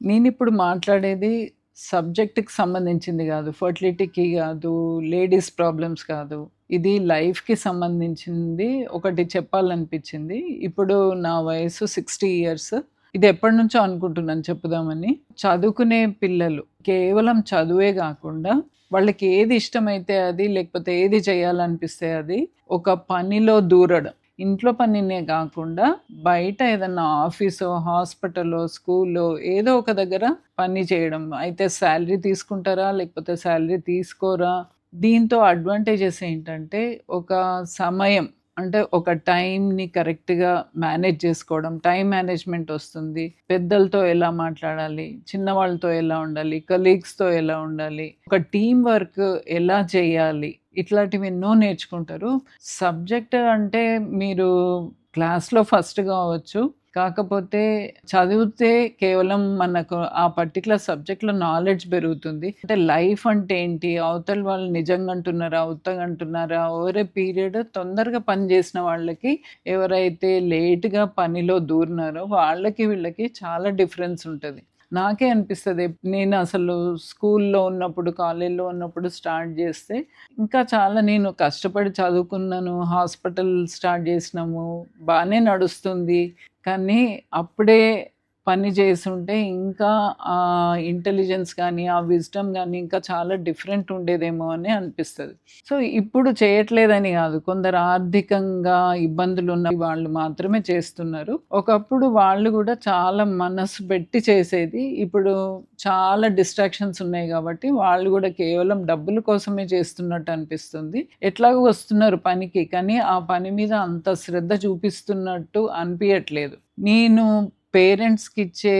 నేను ఇప్పుడు మాట్లాడేది సబ్జెక్ట్కి సంబంధించింది కాదు. ఫర్టిలిటీకి కాదు లేడీస్ ప్రాబ్లమ్స్ కాదు. ఇది లైఫ్కి సంబంధించింది ఒకటి చెప్పాలనిపించింది. ఇప్పుడు నా వయసు సిక్స్టీ ఇయర్స్. ఇది ఎప్పటి నుంచో అనుకుంటున్నాను చెప్పుదామని. చదువుకునే పిల్లలు కేవలం చదువే కాకుండా వాళ్ళకి ఏది ఇష్టమైతే అది లేకపోతే ఏది చేయాలనిపిస్తే అది ఒక పనిలో దూరడం. ఇంట్లో పనినే కాకుండా బయట ఏదన్నా ఆఫీసో హాస్పిటల్లో స్కూల్లో ఏదో ఒక దగ్గర పని చేయడం. అయితే శాలరీ తీసుకుంటారా? లేకపోతే శాలరీ తీసుకోరా? దీంతో అడ్వాంటేజెస్ ఏంటంటే ఒక సమయం అంటే ఒక టైంని కరెక్ట్గా మేనేజ్ చేసుకోవడం టైం మేనేజ్మెంట్ వస్తుంది. పెద్దలతో ఎలా మాట్లాడాలి చిన్నవాళ్ళతో ఎలా ఉండాలి కలీగ్స్తో ఎలా ఉండాలి ఒక టీం వర్క్ ఎలా చేయాలి ఇట్లాంటివి ఎన్నో నేర్చుకుంటారు. సబ్జెక్ట్ అంటే మీరు క్లాస్లో ఫస్ట్ కావచ్చు కాకపోతే చదివితే కేవలం మనకు ఆ పర్టికులర్ సబ్జెక్ట్లో నాలెడ్జ్ పెరుగుతుంది. అంటే లైఫ్ అంటే ఏంటి? అవతల వాళ్ళు నిజంగా అంటున్నారా? ఉత్తగా అంటున్నారా? ఓవరే పీరియడ్ తొందరగా పని చేసిన వాళ్ళకి ఎవరైతే లేట్గా పనిలో దూరినారో వాళ్ళకి వీళ్ళకి చాలా డిఫరెన్స్ ఉంటుంది. నాకే అనిపిస్తుంది. నేను అసలు స్కూల్లో ఉన్నప్పుడు కాలేజీలో ఉన్నప్పుడు స్టార్ట్ చేస్తే ఇంకా చాలా నేను కష్టపడి చదువుకున్నాను. హాస్పిటల్ స్టార్ట్ చేసినాము. బాగానే నడుస్తుంది. కానీ అప్పుడే పని చేస్తుంటే ఇంకా ఆ ఇంటెలిజెన్స్ కానీ ఆ విజ్డమ్ కానీ ఇంకా చాలా డిఫరెంట్ ఉండేదేమో అని అనిపిస్తుంది. సో ఇప్పుడు చేయట్లేదని కాదు. కొందరు ఆర్థికంగా ఇబ్బందులు ఉన్న వాళ్ళు మాత్రమే చేస్తున్నారు. ఒకప్పుడు వాళ్ళు కూడా చాలా మనసు పెట్టి చేసేది ఇప్పుడు చాలా డిస్ట్రాక్షన్స్ ఉన్నాయి కాబట్టి వాళ్ళు కూడా కేవలం డబ్బుల కోసమే చేస్తున్నట్టు అనిపిస్తుంది. ఎట్లాగో వస్తున్నారు పనికి కానీ ఆ పని మీద అంత శ్రద్ధ చూపిస్తున్నట్టు అనిపించట్లేదు నేను పేరెంట్స్కి ఇచ్చే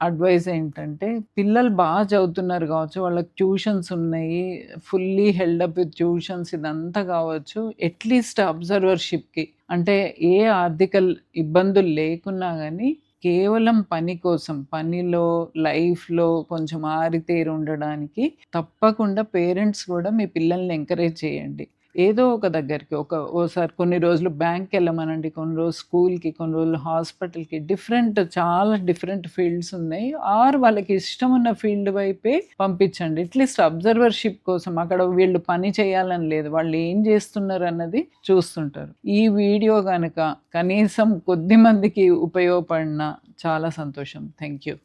అడ్వైజ్ ఏంటంటే పిల్లలు బాగా చదువుతున్నారు కావచ్చు వాళ్ళకి ట్యూషన్స్ ఉన్నాయి fully held up with tuitions ఇదంతా కావచ్చు అట్లీస్ట్ అబ్జర్వర్షిప్కి. అంటే ఏ ఆర్థిక ఇబ్బందులు లేకున్నా కానీ కేవలం పని కోసం పనిలో లైఫ్లో కొంచెం ఆరితేరి ఉండడానికి తప్పకుండా పేరెంట్స్ కూడా మీ పిల్లల్ని ఎంకరేజ్ చేయండి. ఏదో ఒక దగ్గరికి ఒక ఓసారి కొన్ని రోజులు బ్యాంక్కి వెళ్ళమనండి కొన్ని రోజులు స్కూల్కి కొన్ని రోజులు హాస్పిటల్కి డిఫరెంట్ చాలా డిఫరెంట్ ఫీల్డ్స్ ఉన్నాయి. ఆర్ వాళ్ళకి ఇష్టం ఉన్న ఫీల్డ్ వైపే పంపించండి. అట్లీస్ట్ అబ్జర్వర్షిప్ కోసం అక్కడ వీళ్ళు పని చేయాలని లేదు. వాళ్ళు ఏం చేస్తున్నారు అన్నది చూస్తుంటారు. ఈ వీడియో కనుక కనీసం కొద్ది మందికి ఉపయోగపడిన చాలా సంతోషం. Thank you